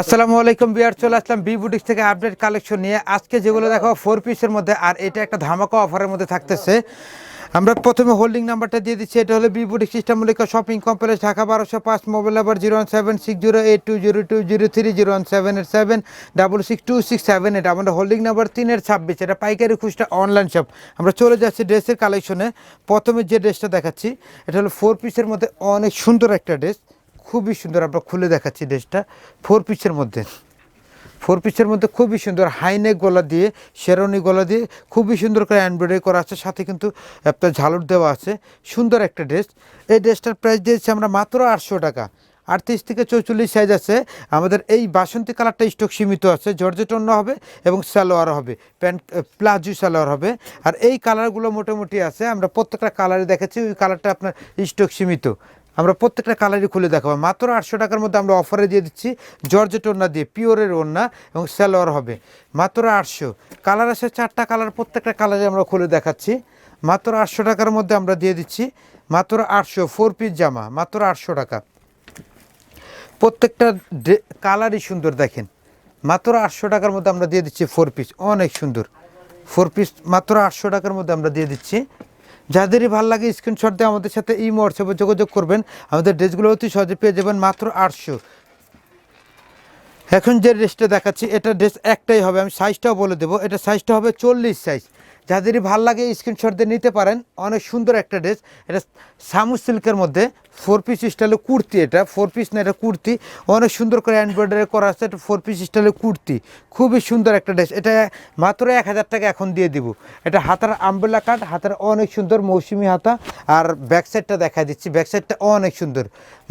আসসালামু আলাইকুম বিয়ার, চলে আসলাম বি বুটিক্স থেকে আপডেট কালেকশন নিয়ে। আজকে যেগুলো দেখো ফোর পিসের মধ্যে, আর এটা একটা ধামাকা অফারের মধ্যে থাকতেছে। আমরা প্রথমে হোল্ডিং নাম্বারটা দিয়ে দিচ্ছি, এটা হলো বি বুটিক সিস্টেম মূলিকা শপিং কমপ্লেক্স ঢাকা বারোশো পাঁচ mobile number zero one seven six zero eight two zero two zero three zero one seven eight seven double six two six seven eight আমাদের হোল্ডিং নাম্বার তিনের ছাব্বিশ, এটা পাইকারি খুচরা অনলাইন শপ আমরা চলে যাচ্ছি ড্রেসের কালেকশনে প্রথমে যে ড্রেসটা দেখাচ্ছি, এটা হলো ফোর পিসের মধ্যে অনেক সুন্দর একটা ড্রেস খুবই সুন্দর, আমরা খুলে দেখাচ্ছি ড্রেসটা ফোর পিসের মধ্যে। ফোর পিসের মধ্যে খুবই সুন্দর হাইনেক গলা দিয়ে শেরনি গলা দিয়ে, খুবই সুন্দর করে এমব্রয়ডারি করা আছে। সাথে কিন্তু একটা ঝালুর দেওয়া আছে। সুন্দর একটা ড্রেস এই ড্রেসটার প্রাইস দিয়েছি আমরা মাত্র আটশো টাকা। আটত্রিশ থেকে চৌচল্লিশ সাইজ আছে। আমাদের এই বাসন্তী কালারটা স্টক সীমিত আছে। জর্জেট অন্য হবে এবং সালোয়ার হবে। প্যান্ট প্লাজো সালোয়ার হবে। আর এই কালারগুলো মোটামুটি আছে। আমরা প্রত্যেকটা কালারে দেখেছি ওই কালারটা আপনার স্টক সীমিত। আমরা প্রত্যেকটা কালারই খুলে দেখাবো। মাত্র আটশো টাকার মধ্যে আমরা অফারে দিয়ে দিচ্ছি, জর্জেট ওড়না দিয়ে, পিওরের ওড়না এবং সালোয়ার হবে। মাত্র আটশো। কালার আছে চারটা কালার প্রত্যেকটা কালারে আমরা খুলে দেখাচ্ছি। মাত্র আটশো টাকার মধ্যে আমরা দিয়ে দিচ্ছি, মাত্র আটশো ফোর পিস জামা, মাত্র আটশো টাকা। প্রত্যেকটা কালারই সুন্দর দেখেন। মাত্র আটশো টাকার মধ্যে আমরা দিয়ে দিচ্ছি ফোর পিস অনেক সুন্দর। ফোর পিস মাত্র আটশো টাকার মধ্যে আমরা দিয়ে দিচ্ছি। যাদেরই ভালো লাগে স্ক্রিনশট দিয়ে আমাদের সাথে এই হোয়াটসঅ্যাপে যোগাযোগ করবেন। আমাদের ড্রেসগুলো অতি সহজে পেয়ে যাবেন মাত্র আটশো। এখন যে ড্রেসটা দেখাচ্ছি, এটা ড্রেস একটাই হবে, আমি সাইজটাও বলে দেবো। এটা সাইজটা হবে চল্লিশ সাইজ যাদেরই ভালো লাগে স্ক্রিনশট দিয়ে নিতে পারেন, অনেক সুন্দর একটা ড্রেস এটা সামু সিল্কের মধ্যে ফোর পিস স্টাইলে কুর্তি এটা ফোর পিস না, এটা কুর্তি। অনেক সুন্দর করে এমব্রয়ডারি করা আছে, এটা ফোর পিস স্টাইলে কুর্তি। খুবই সুন্দর একটা ড্রেস এটা মাত্র এক হাজার টাকা এখন দিয়ে দিব। এটা হাতার আম্বেলা কাট হাতার অনেক সুন্দর মৌসুমি হাতা। আর ব্যাক সাইডটা দেখা দিচ্ছি ব্যাক সাইডটা অনেক সুন্দর।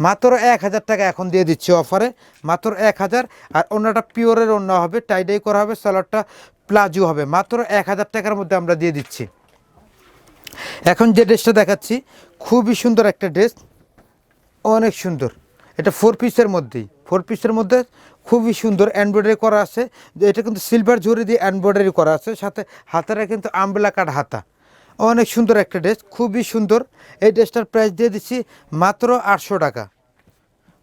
মাত্র এক হাজার টাকা এখন দিয়ে দিচ্ছি অফারে মাত্র এক হাজার। আর অন্যটা পিওরের অন্য হবে টাইডাই করা হবে সালোয়ারটা প্লাজো হবে। মাত্র এক হাজার টাকার মধ্যে আমরা দিয়ে দিচ্ছি। এখন যে ড্রেসটা দেখাচ্ছি, খুবই সুন্দর একটা ড্রেস। অনেক সুন্দর। এটা ফোর পিসের মধ্যেই। ফোর পিসের মধ্যে খুবই সুন্দর এমব্রয়ডারি করা আছে। এটা কিন্তু সিলভার জরি দিয়ে এমব্রয়ডারি করা আছে। সাথে হাতারা কিন্তু আমবেলা কাঠ হাতা। অনেক সুন্দর একটা ড্রেস, খুবই সুন্দর। এই ড্রেসটার প্রাইস দিয়ে দিচ্ছি মাত্র আটশো টাকা।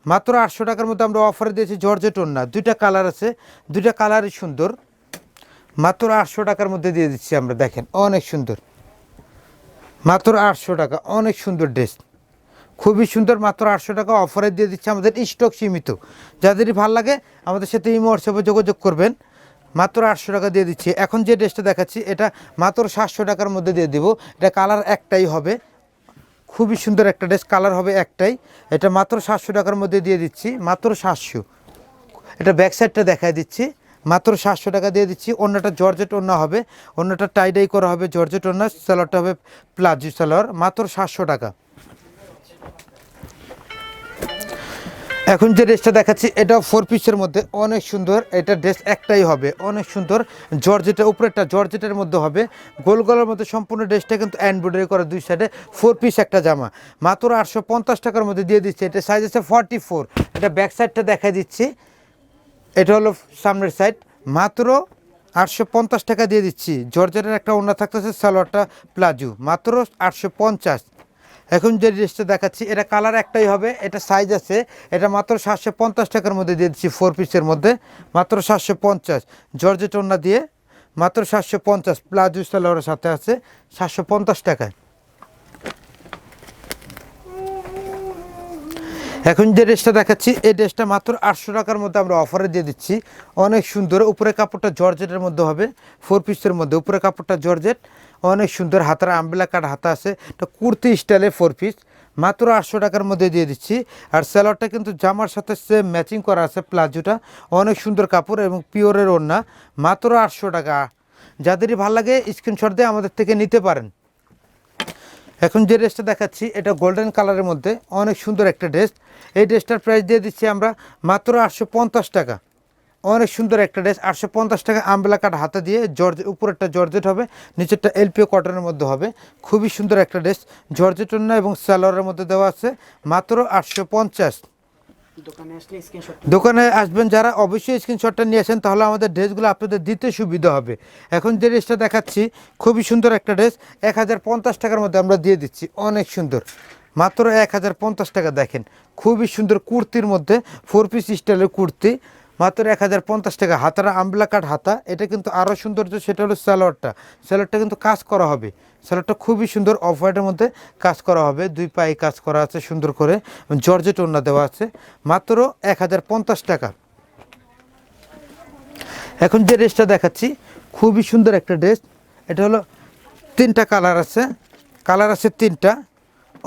মাত্র আটশো টাকার মধ্যে আমরা অফারে দিয়েছি জর্জেট ওন্না দুইটা কালার আছে। দুইটা কালারই সুন্দর। মাত্র আটশো টাকার মধ্যে দিয়ে দিচ্ছি আমরা, দেখেন, অনেক সুন্দর। মাত্র আটশো টাকা, অনেক সুন্দর ড্রেস। খুবই সুন্দর, মাত্র আটশো টাকা অফারে দিয়ে দিচ্ছে আমাদের স্টক সীমিত। যাদেরই ভালো লাগে, আমাদের সাথে এই হোয়াটসঅ্যাপে যোগাযোগ করবেন। মাত্র আটশো টাকা দিয়ে দিচ্ছি। এখন যে ড্রেসটা দেখাচ্ছি, এটা মাত্র সাতশো টাকার মধ্যে দিয়ে দিব। এটা কালার একটাই হবে। খুবই সুন্দর একটা ড্রেস, কালার হবে একটাই। এটা মাত্র সাতশো টাকার মধ্যে দিয়ে দিচ্ছি, মাত্র সাতশো। এটা ব্যাক সাইডটা দেখায় দিচ্ছি। মাত্র সাতশো টাকা দিয়ে দিচ্ছি। অন্যটা জর্জেট অন্য হবে। অন্যটা টাইডাই করা হবে জর্জেট অন্য সালোয়ারটা হবে প্লাজো সালোয়ার মাত্র সাতশো টাকা। এখন যে ড্রেসটা দেখাচ্ছি এটা ফোর পিসের মধ্যে। অনেক সুন্দর। এটা ড্রেস একটাই হবে। অনেক সুন্দর। জর্জেটের উপরেরটা জর্জেটের মধ্যে হবে। গোল গলার মধ্যে সম্পূর্ণ ড্রেসটা কিন্তু এমব্রয়ডারি করা দুই সাইডে ফোর পিস একটা জামা। মাত্র আটশো পঞ্চাশ টাকার মধ্যে দিয়ে দিচ্ছে। এটা সাইজ আছে ফর্টি ফোর এটা ব্যাক সাইডটা দেখা দিচ্ছি। এটা হলো সামনের সাইড মাত্র আটশো পঞ্চাশ টাকা দিয়ে দিচ্ছি। জর্জেটের একটা ওনা থাকতেছে, সালোয়ারটা প্লাজো। মাত্র আটশো পঞ্চাশ। এখন যে ড্রেসটা দেখাচ্ছি, এটা কালার একটাই হবে, এটা সাইজ আছে। এটা মাত্র সাতশো পঞ্চাশ টাকার মধ্যে দিয়ে দিচ্ছি ফোর পিসের মধ্যে। মাত্র সাতশো পঞ্চাশ। জর্জেট ওনা দিয়ে মাত্র সাতশো পঞ্চাশ। প্লাজো সালোয়ারের সাথে আছে সাতশো পঞ্চাশ টাকায়। এখন যে ড্রেসটা দেখাচ্ছি, এই ড্রেসটা মাত্র আটশো টাকার মধ্যে আমরা অফারে দিয়ে দিচ্ছি। অনেক সুন্দর, উপরে কাপড়টা জর্জেটের মধ্যে হবে ফোর পিসের মধ্যে। উপরে কাপড়টা জর্জেট, অনেক সুন্দর হাতার আম্বেলা কাঠ হাতা আছে এটা কুর্তি স্টাইলের ফোর পিস মাত্র আটশো টাকার মধ্যে দিয়ে দিচ্ছি। আর স্যালোয়ারটা কিন্তু জামার সাথে সে ম্যাচিং করা আছে, প্লাজোটা। অনেক সুন্দর কাপড় এবং পিওরের ওড়না। মাত্র আটশো টাকা। যাদেরই ভালো লাগে স্ক্রিনশট দিয়ে আমাদের থেকে নিতে পারেন। এখন যে ড্রেসটা দেখাচ্ছি, এটা গোল্ডেন কালারের মধ্যে। অনেক সুন্দর একটা ড্রেস। এই ড্রেসটার প্রাইস দিয়ে দিচ্ছি আমরা মাত্র আটশো পঞ্চাশ টাকা। অনেক সুন্দর একটা ড্রেস, আটশো পঞ্চাশ টাকা আমবেলা কাট হাতে দিয়ে জর্জ উপরেরটা জর্জেট হবে, নিচেরটা এলপিও কটনের মধ্যে হবে। খুবই সুন্দর একটা ড্রেস। জর্জেট এবং স্যালোয়ারের মধ্যে দেওয়া আছে, মাত্র আটশো পঞ্চাশ। দোকানে আসবেন, যারা অবশ্যই স্ক্রিনশটটা নিয়ে আসেন, তাহলে আমাদের ড্রেসগুলো আপনাদের দিতে সুবিধা হবে। এখন যে ড্রেসটা দেখাচ্ছি, খুবই সুন্দর একটা ড্রেস, এক হাজার পঞ্চাশ টাকার মধ্যে আমরা দিয়ে দিচ্ছি। অনেক সুন্দর। মাত্র এক হাজার পঞ্চাশ টাকা দেখেন। খুবই সুন্দর কুর্তির মধ্যে ফোর পিস স্টাইলের কুর্তি। মাত্র এক হাজার পঞ্চাশ টাকা। হাতারা আমলা কাট হাতা, এটা কিন্তু আরও সৌন্দর্য সেটা হলো স্যালোয়ারটা। স্যালোয়ারটা কিন্তু কাজ করা হবে। স্যালোয়ারটা খুবই সুন্দর অফ হোয়াইটের মধ্যে কাজ করা হবে। দুই পায়ে কাজ করা আছে সুন্দর করে। জর্জেট ওড়না দেওয়া আছে। মাত্র এক হাজার পঞ্চাশ টাকা। এখন যে ড্রেসটা দেখাচ্ছি, খুবই সুন্দর একটা ড্রেস। এটা হলো তিনটা কালার আছে। কালার আছে তিনটা।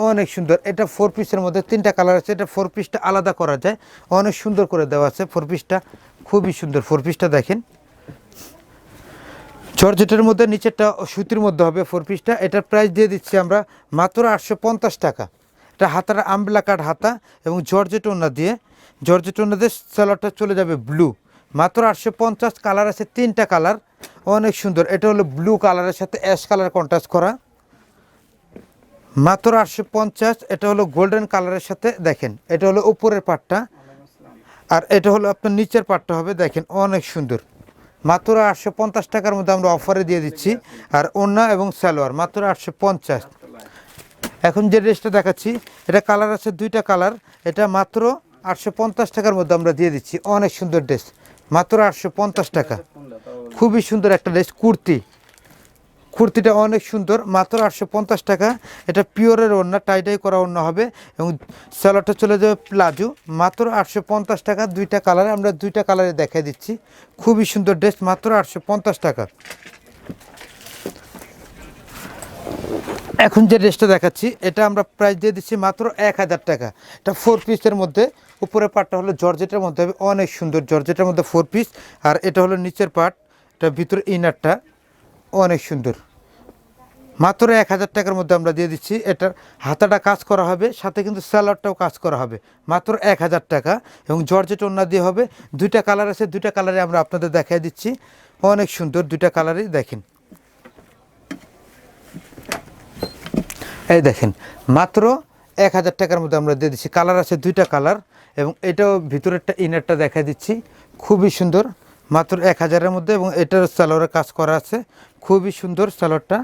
অনেক সুন্দর। এটা ফোর পিসের মধ্যে তিনটা কালার আছে। এটা ফোর পিসটা আলাদা করা যায়। অনেক সুন্দর করে দেওয়া আছে ফোর পিসটা খুবই সুন্দর ফোর পিসটা দেখেন। জর্জেটের মধ্যে নিচেরটা সুতির মধ্যে হবে ফোর পিসটা এটার প্রাইস দিয়ে দিচ্ছি আমরা মাত্র আটশো পঞ্চাশ টাকা। এটা হাতার আমলা কাঠ হাতা এবং জর্জেট ওনা দিয়ে। জর্জেট ওনা দিয়ে সালোয়ারটা চলে যাবে ব্লু মাত্র আটশো পঞ্চাশ কালার আছে তিনটা কালার অনেক সুন্দর। এটা হলো ব্লু কালারের সাথে অ্যাশ কালার কন্ট্রাস্ট করা। মাত্র আটশো পঞ্চাশ, এটা হলো গোল্ডেন কালারের সাথে দেখেন, এটা হলো উপরের পাটটা। আর এটা হলো আপনার নিচের পাটটা হবে, দেখেন অনেক সুন্দর। মাত্র আটশো পঞ্চাশ টাকার মধ্যে আমরা অফারে দিয়ে দিচ্ছি, আর ওন্না এবং সালোয়ার, মাত্র আটশো পঞ্চাশ। এখন যে ড্রেসটা দেখাচ্ছি, এটা কালার আছে দুইটা কালার এটা মাত্র আটশো পঞ্চাশ টাকার মধ্যে আমরা দিয়ে দিচ্ছি, অনেক সুন্দর ড্রেস। মাত্র আটশো পঞ্চাশ টাকা। খুবই সুন্দর একটা ড্রেস, কুর্তি। কুর্তিটা অনেক সুন্দর, মাত্র আটশো পঞ্চাশ টাকা। এটা পিওরের ওড়না টাইটাই করা ওড়না হবে এবং স্যালোয়ারটা চলে যাবে প্লাজো মাত্র আটশো পঞ্চাশ টাকা, দুইটা কালারে আমরা দুইটা কালারে দেখাই দিচ্ছি। খুবই সুন্দর ড্রেস মাত্র আটশো পঞ্চাশ টাকা। এখন যে ড্রেসটা দেখাচ্ছি, এটা আমরা প্রাইস দিয়ে দিচ্ছি মাত্র এক হাজার টাকা। এটা ফোর পিসের মধ্যে উপরের পার্টটা হলো জর্জেটের মধ্যে হবে, অনেক সুন্দর জর্জেটের মধ্যে ফোর পিস আর এটা হলো নিচের পার্ট এটা ভিতরে ইনারটা অনেক সুন্দর। মাত্র এক হাজার টাকার মধ্যে আমরা দিয়ে দিচ্ছি। এটার হাতাটা কাজ করা হবে, সাথে কিন্তু স্যালাডটাও কাজ করা হবে। মাত্র এক হাজার টাকা এবং জর্জেট ওন্না দিয়ে হবে। দুইটা কালার আছে, দুইটা কালারে আমরা আপনাদের দেখাই দিচ্ছি। অনেক সুন্দর দুইটা কালারই দেখেন। এই দেখেন, মাত্র এক হাজার টাকার মধ্যে আমরা দিয়ে দিচ্ছি। কালার আছে দুইটা কালার এবং এটাও ভিতরেরটা ইনারটা দেখা দিচ্ছি। খুবই সুন্দর, মাত্র এক হাজারের মধ্যে এবং এটার সালোয়ারের কাজ করা আছে। খুবই সুন্দর সালোয়ারটা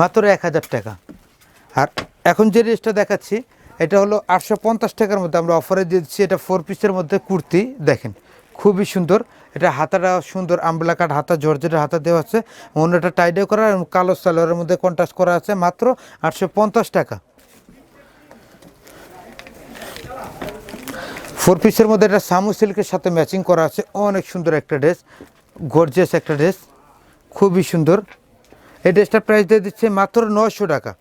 মাত্র এক হাজার টাকা। আর এখন যে ড্রেসটা দেখাচ্ছি, এটা হলো আটশো পঞ্চাশ টাকার মধ্যে আমরা অফারে দিচ্ছি। এটা ফোর পিসের মধ্যে কুর্তি, দেখেন, খুবই সুন্দর। এটা হাতাটা সুন্দর আমবলা কাঠ হাতা, জর্জেটের হাতা দেওয়া আছে। অন্যটা টাইডে করা কালো সালোয়ারের মধ্যে কন্ট্রাস্ট করা আছে মাত্র আটশো পঞ্চাশ টাকা। ফোর পিসের মধ্যে এটা সামু সিল্কের সাথে ম্যাচিং করা আছে। অনেক সুন্দর একটা ড্রেস গর্জিয়াস একটা ড্রেস খুবই সুন্দর। এই ড্রেসটার প্রাইস দিয়ে দিচ্ছে মাত্র নশো টাকা।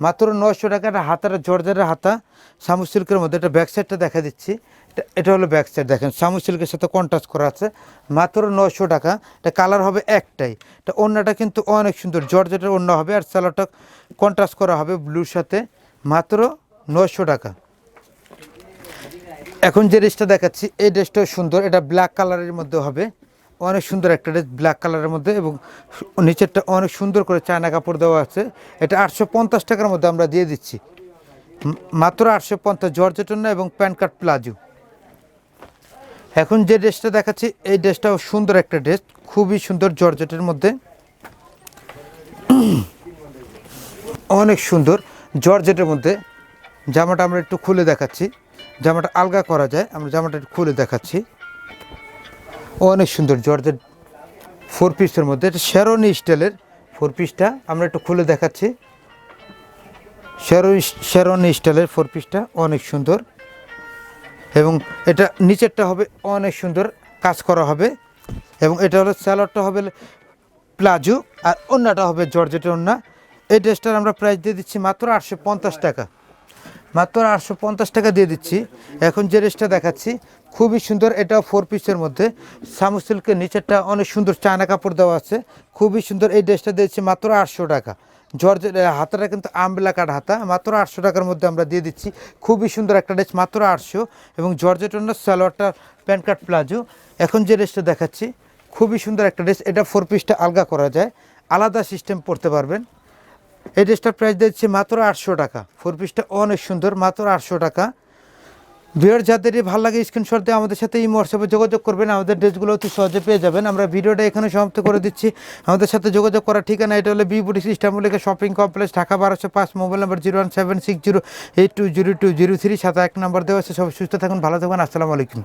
মাত্র নশো টাকা একটা হাতার জর্জারের হাতা। সামু সিল্কের মধ্যে এটা ব্যাক সাইডটা দেখা দিচ্ছি। এটা- এটা হলো ব্যাক সাইড দেখেন, সামু সিল্কের সাথে কন্ট্রাস্ট করা আছে। মাত্র নশো টাকা, এটা কালার হবে একটাই। এটা অন্যটা কিন্তু অনেক সুন্দর, জর্জেটের অন্য হবে আর সালোয়ারটা কন্ট্রাস্ট করা হবে ব্লুর সাথে। মাত্র নশো টাকা। এখন যে ড্রেসটা দেখাচ্ছি, এই ড্রেসটাও সুন্দর, এটা ব্ল্যাক কালারের মধ্যে হবে। অনেক সুন্দর একটা ড্রেস ব্ল্যাক কালারের মধ্যে এবং নিচেরটা অনেক সুন্দর করে চায়না কাপড় দেওয়া আছে। এটা আটশো পঞ্চাশ টাকার মধ্যে আমরা দিয়ে দিচ্ছি। মাত্র আটশো পঞ্চাশ জর্জেটন এবং প্যান্ট কার্ড প্লাজো এখন যে ড্রেসটা দেখাচ্ছি, এই ড্রেসটাও সুন্দর একটা ড্রেস, খুবই সুন্দর জর্জেটের মধ্যে। অনেক সুন্দর জর্জেটের মধ্যে। জামাটা আমরা একটু খুলে দেখাচ্ছি। জামাটা আলগা করা যায়, আমরা জামাটা একটু খুলে দেখাচ্ছি। অনেক সুন্দর জর্জেট ফোর পিসের মধ্যে। এটা শেরনি স্টাইলের ফোর পিসটা আমরা একটু খুলে দেখাচ্ছি। শেরনি শেরনি স্টাইলের ফোর পিসটা অনেক সুন্দর। এবং এটা নিচেরটা হবে অনেক সুন্দর কাজ করা হবে। এবং এটা হলো স্যালোয়ারটা হবে প্লাজো আর অন্যটা হবে জর্জেটের অন্য এই ড্রেসটার আমরা প্রাইস দিয়ে দিচ্ছি মাত্র আটশো পঞ্চাশ টাকা। মাত্র আটশো পঞ্চাশ টাকা দিয়ে দিচ্ছি। এখন যে ড্রেসটা দেখাচ্ছি, খুবই সুন্দর। এটাও ফোর পিসের মধ্যে। সামু সিল্কের নিচেরটা অনেক সুন্দর চায়না কাপড় দেওয়া আছে। খুবই সুন্দর এই ড্রেসটা দিয়েছি মাত্র আটশো টাকা। জর্জের হাতাটা কিন্তু আমবেলা কাঠ হাতা। মাত্র আটশো টাকার মধ্যে আমরা দিয়ে দিচ্ছি। খুবই সুন্দর একটা ড্রেস মাত্র আটশো। এবং জর্জেট সালোয়ারটা প্যান্ট কাট প্লাজো। এখন যে ড্রেসটা দেখাচ্ছি, খুবই সুন্দর একটা ড্রেস এটা ফোর পিসটা আলগা করা যায়। আলাদা সিস্টেম পড়তে পারবেন। এই ড্রেসটার প্রাইস দিচ্ছি মাত্র আটশো টাকা। ফোর পিসটা অনেক সুন্দর, মাত্র আটশো টাকা। ভিডিওর যাদেরই ভালো লাগে স্ক্রিনশট দিয়ে আমাদের সাথে এই হোয়াটসঅ্যাপে যোগাযোগ করবেন, আমাদের ড্রেসগুলো অতি সহজে পেয়ে যাবেন। আমরা ভিডিওটা এখানে সমাপ্ত করে দিচ্ছি। আমাদের সাথে যোগাযোগ করার ঠিকানা এটা হলো বি বুটিস ইস্টামুলিকা শপিং কমপ্লেক্স ঢাকা বারোশো পাঁচ mobile number zero one seven six zero eight two zero two zero three সাথে এক নাম্বার দেওয়া আছে। সব সুস্থ থাকুন, ভালো থাকুন, আসসালামু আলাইকুম।